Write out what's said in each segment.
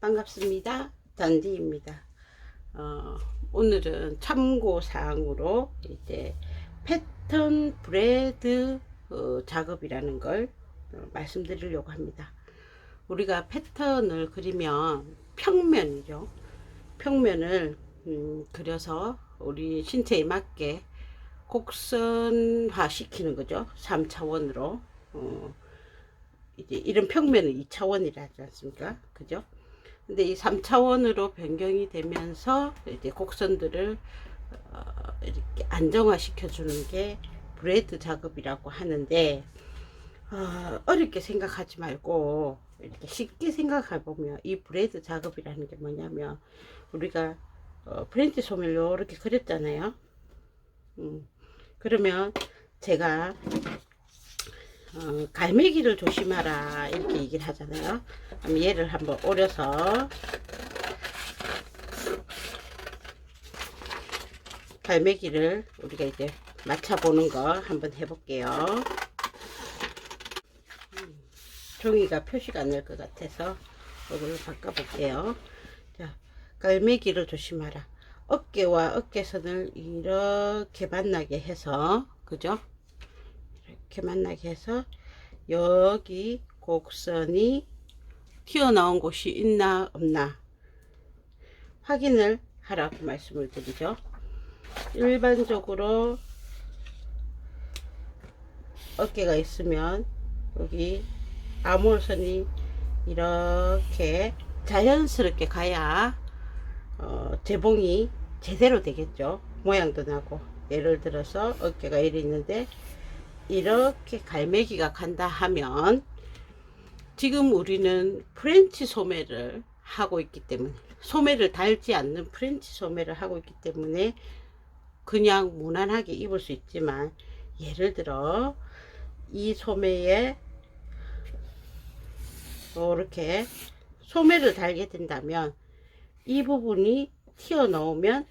반갑습니다. 단디입니다. 어, 오늘은 참고사항으로 이제 패턴 브레드 어, 작업이라는 걸 어, 말씀드리려고 합니다. 우리가 패턴을 그리면 평면이죠. 평면을 음, 그려서 우리 신체에 맞게 곡선화 시키는 거죠. 3차원으로. 어, 이제 이런 평면은 2차원이라 하지 않습니까? 그죠? 근데 이 3차원으로 변경이 되면서 이제 곡선들을 어, 이렇게 안정화 시켜 주는 게 브레이드 작업이라고 하는데 어, 어렵게 생각하지 말고 이렇게 쉽게 생각해 보면 이 브레이드 작업이라는 게 뭐냐면 우리가 어, 프렌치 소매를 이렇게 그렸잖아요. 음, 그러면 제가 어, 갈매기를 조심하라 이렇게 얘기를 하잖아요. 그럼 얘를 한번 오려서 갈매기를 우리가 이제 맞춰보는 거 한번 해볼게요. 음, 종이가 표시가 안 날 것 같아서 이걸로 바꿔볼게요. 자, 갈매기를 조심하라. 어깨와 어깨선을 이렇게 만나게 해서, 그죠? 이렇게 만나게 해서, 여기 곡선이 튀어나온 곳이 있나, 없나, 확인을 하라고 말씀을 드리죠. 일반적으로 어깨가 있으면 여기 아몰선이 이렇게 자연스럽게 가야 어, 재봉이 제대로 되겠죠. 모양도 나고 예를 들어서 어깨가 이리 있는데 이렇게 갈매기가 간다 하면 지금 우리는 프렌치 소매를 하고 있기 때문에 소매를 달지 않는 프렌치 소매를 하고 있기 때문에 그냥 무난하게 입을 수 있지만 예를 들어 이 소매에 이렇게 소매를 달게 된다면 이 부분이 튀어나오면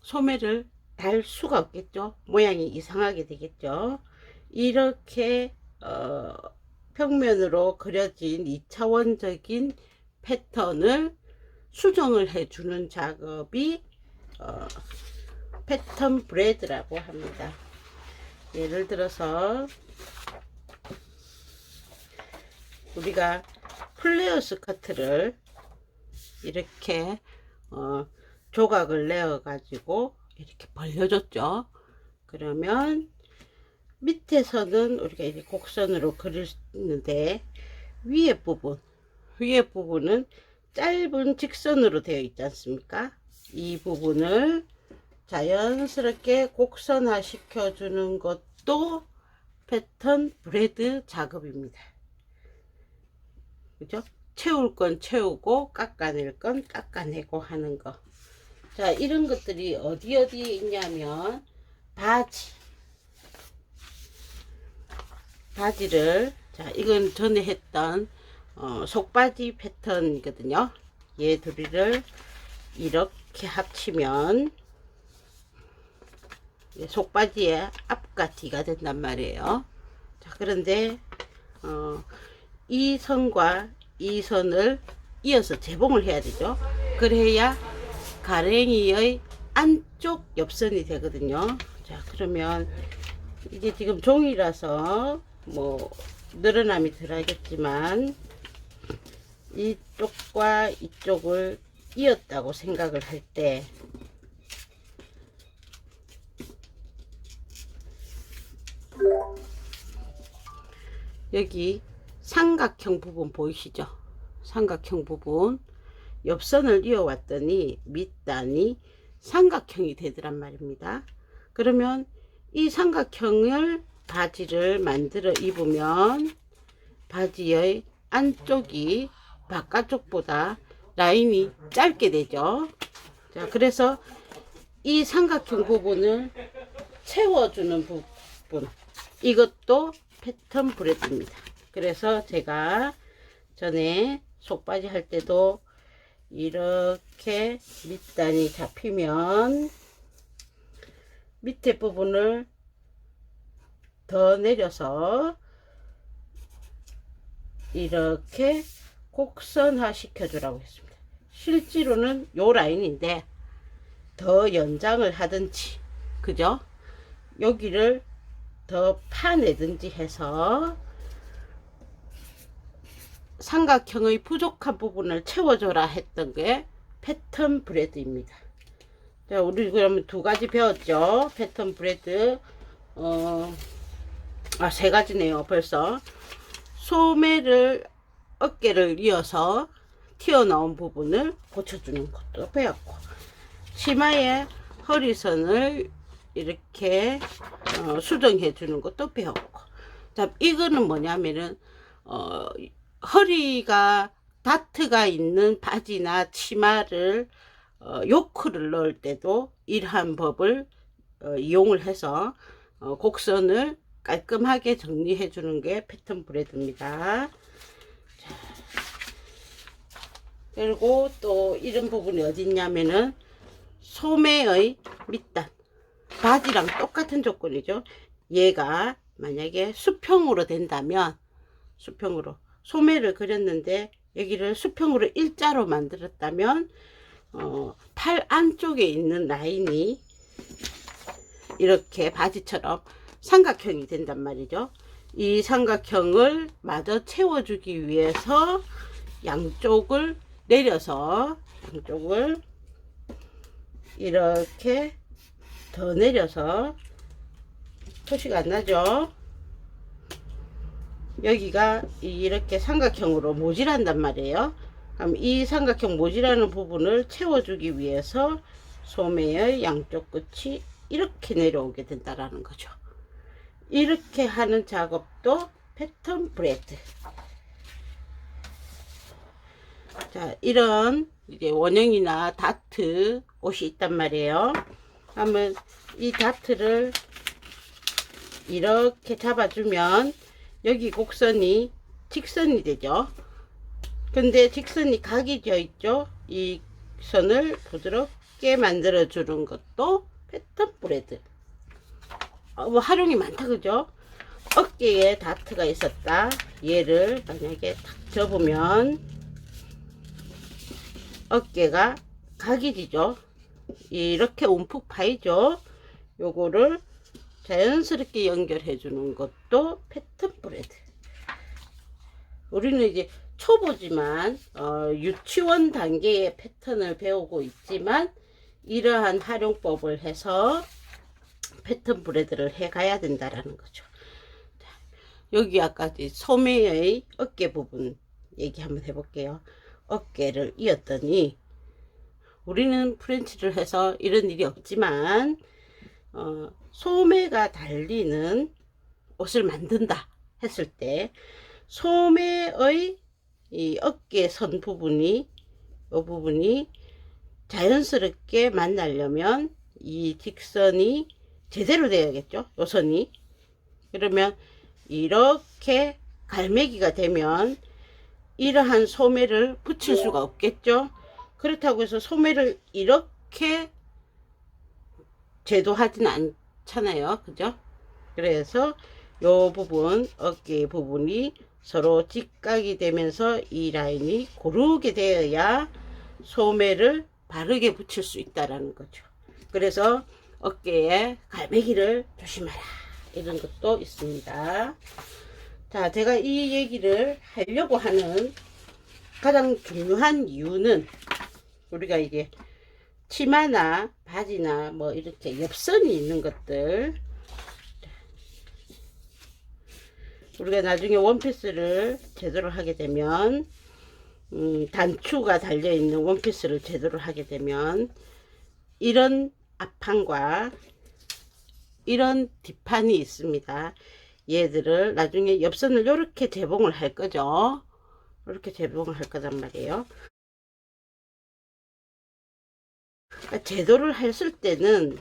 소매를 달 수가 없겠죠. 모양이 이상하게 되겠죠. 이렇게 어, 평면으로 그려진 2차원적인 패턴을 수정을 해주는 작업이 어, 패턴 브레드라고 합니다. 예를 들어서 우리가 플레어 스커트를 이렇게 어, 조각을 내어 가지고 이렇게 벌려줬죠. 그러면 밑에서는 우리가 이렇게 곡선으로 그리는데 위에 부분 위에 부분은 짧은 직선으로 되어 있지 않습니까? 이 부분을 자연스럽게 곡선화 시켜주는 것도 패턴 브레드 작업입니다. 그죠? 채울 건 채우고 깎아낼 건 깎아내고 하는 거. 자, 이런 것들이 어디 어디에 있냐면 바지. 바지를 자, 이건 전에 했던 어, 속바지 패턴이거든요. 얘 둘이를 이렇게 합치면 속바지의 앞과 뒤가 된단 말이에요. 자, 그런데 어, 이 선과 이 선을 이어서 재봉을 해야 되죠. 그래야 가랭이의 안쪽 옆선이 되거든요. 자, 그러면 이게 지금 종이라서 뭐 늘어남이 들어야겠지만 이쪽과 이쪽을 이었다고 생각을 할 때 여기 삼각형 부분 보이시죠? 삼각형 부분 옆선을 이어왔더니 밑단이 삼각형이 되더란 말입니다. 그러면 이 삼각형을 바지를 만들어 입으면 바지의 안쪽이 바깥쪽보다 라인이 짧게 되죠. 자, 그래서 이 삼각형 부분을 채워주는 부분 이것도 패턴 브레드입니다. 그래서 제가 전에 속바지 할 때도 이렇게 밑단이 잡히면 밑에 부분을 더 내려서 이렇게 곡선화 시켜주라고 했습니다. 실제로는 요 라인인데 더 연장을 하든지 그죠? 여기를 더 파내든지 해서 삼각형의 부족한 부분을 채워줘라 했던 게 패턴 브레드입니다. 자, 우리 그러면 두 가지 배웠죠? 패턴 브레드, 어, 아, 세 가지네요, 벌써. 소매를, 어깨를 이어서 튀어나온 부분을 고쳐주는 것도 배웠고, 치마의 허리선을 이렇게 어, 수정해 주는 것도 배웠고, 자, 이거는 뭐냐면은, 어, 허리가 다트가 있는 바지나 치마를 어, 요크를 넣을 때도 이러한 법을 어, 이용을 해서 어, 곡선을 깔끔하게 정리해 주는 게 패턴 브레드입니다. 자, 그리고 또 이런 부분이 어디 있냐면은 소매의 밑단 바지랑 똑같은 조건이죠. 얘가 만약에 수평으로 된다면 수평으로 소매를 그렸는데 여기를 수평으로 일자로 만들었다면 어, 팔 안쪽에 있는 라인이 이렇게 바지처럼 삼각형이 된단 말이죠. 이 삼각형을 마저 채워주기 위해서 양쪽을 내려서 양쪽을 이렇게 더 내려서 표시가 안 나죠. 여기가 이렇게 삼각형으로 모질한단 말이에요. 그럼 이 삼각형 모질하는 부분을 채워주기 위해서 소매의 양쪽 끝이 이렇게 내려오게 된다라는 거죠. 이렇게 하는 작업도 패턴 브레드. 자, 이런 이제 원형이나 다트 옷이 있단 말이에요. 그러면 이 다트를 이렇게 잡아주면 여기 곡선이 직선이 되죠. 근데 직선이 각이 되어 있죠. 이 선을 부드럽게 만들어 주는 것도 패턴 브레드. 어, 뭐 활용이 많다 그죠? 어깨에 다트가 있었다. 얘를 만약에 탁 접으면 어깨가 각이 지죠. 이렇게 움푹 파이죠. 요거를 자연스럽게 연결해 주는 것도 패턴 브레드. 우리는 이제 초보지만 어, 유치원 단계의 패턴을 배우고 있지만 이러한 활용법을 해서 패턴 브레드를 해 가야 된다라는 거죠. 자, 여기 아까 소매의 어깨 부분 얘기 한번 해볼게요. 어깨를 이었더니 우리는 프렌치를 해서 이런 일이 없지만 어, 소매가 달리는 옷을 만든다 했을 때 소매의 이 어깨 선 부분이 이 부분이 자연스럽게 만나려면 이 직선이 제대로 돼야겠죠? 요 선이. 그러면 이렇게 갈매기가 되면 이러한 소매를 붙일 수가 없겠죠? 그렇다고 해서 소매를 이렇게 제도하지는 않잖아요 그죠 그래서 요 부분 어깨 부분이 서로 직각이 되면서 이 라인이 고르게 되어야 소매를 바르게 붙일 수 있다라는 거죠. 그래서 어깨에 갈매기를 조심하라 이런 것도 있습니다. 자, 제가 이 얘기를 하려고 하는 가장 중요한 이유는 우리가 이제 치마나 바지나 뭐 이렇게 옆선이 있는 것들 우리가 나중에 원피스를 제대로 하게 되면 음, 단추가 달려 있는 원피스를 제대로 하게 되면 이런 앞판과 이런 뒷판이 있습니다. 얘들을 나중에 옆선을 이렇게 재봉을 할 거죠. 이렇게 재봉을 할 거단 말이에요. 그러니까 제도를 했을 때는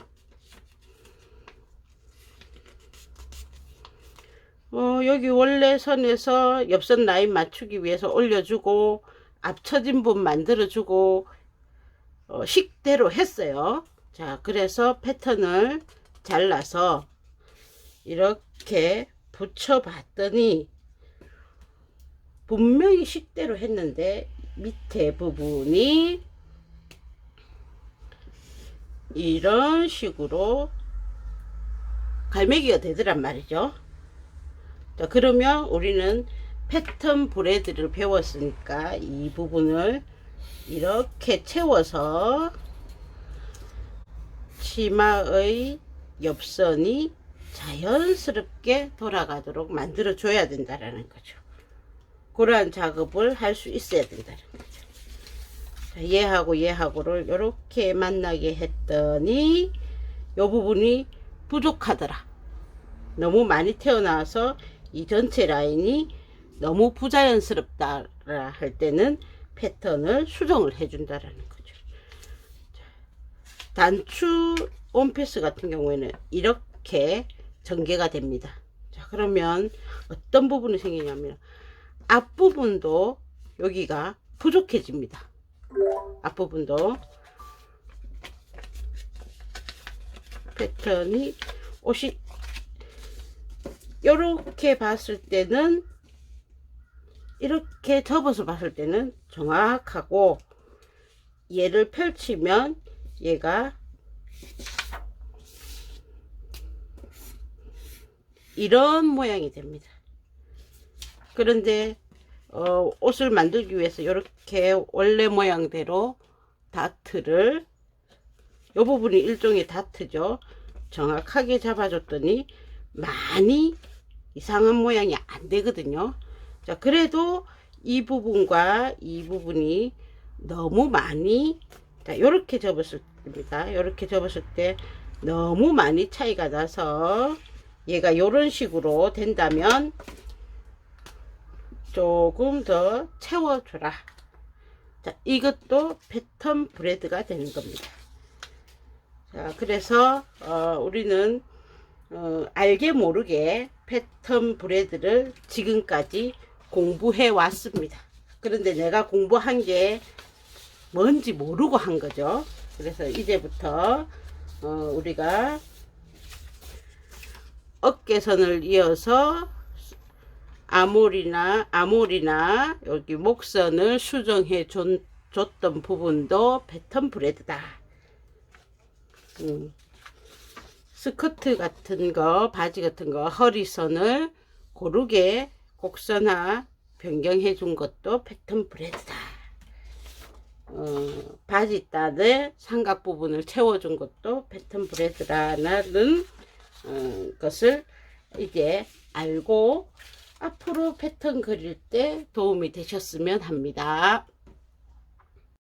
어, 여기 원래 선에서 옆선 라인 맞추기 위해서 올려주고 앞처진 분 만들어주고 어, 식대로 했어요. 자, 그래서 패턴을 잘라서 이렇게 붙여봤더니 분명히 식대로 했는데 밑에 부분이 이런 식으로 갈매기가 되더란 말이죠. 자, 그러면 우리는 패턴 브레드를 배웠으니까 이 부분을 이렇게 채워서 치마의 옆선이 자연스럽게 돌아가도록 만들어 줘야 된다라는 거죠. 그러한 작업을 할 수 있어야 된다는 거죠. 자, 얘하고 얘하고를 이렇게 만나게 했더니 이 부분이 부족하더라. 너무 많이 태어나서 이 전체 라인이 너무 부자연스럽다 할 때는 패턴을 수정을 해준다라는 거죠. 자, 단추 원피스 같은 경우에는 이렇게 전개가 됩니다. 자, 그러면 어떤 부분이 생기냐면 앞부분도 여기가 부족해집니다. 앞부분도 패턴이 옷이 이렇게 봤을 때는 이렇게 접어서 봤을 때는 정확하고 얘를 펼치면 얘가 이런 모양이 됩니다. 그런데 어, 옷을 만들기 위해서 이렇게 원래 모양대로 다트를 이 부분이 일종의 다트죠. 정확하게 잡아줬더니 많이 이상한 모양이 안 되거든요. 자, 그래도 이 부분과 이 부분이 너무 많이 자, 이렇게 접었을 때입니다. 이렇게 접었을 때 너무 많이 차이가 나서 얘가 이런 식으로 된다면 조금 더 채워줘라. 자, 이것도 패턴 브레드가 되는 겁니다. 자, 그래서 어, 우리는 어, 알게 모르게 패턴 브레드를 지금까지 공부해 왔습니다. 그런데 내가 공부한 게 뭔지 모르고 한 거죠. 그래서 이제부터 어, 우리가 어깨선을 이어서 아몰이나 아몰이나 여기 목선을 수정해 줬, 줬던 부분도 패턴 브레드다. 음. 스커트 같은 거, 바지 같은 거, 허리선을 고르게 곡선화 변경해 준 것도 패턴 브레드다. 어, 바지 따의 삼각 부분을 채워준 것도 패턴 브레드라는 어, 것을 이제 알고 앞으로 패턴 그릴 때 도움이 되셨으면 합니다.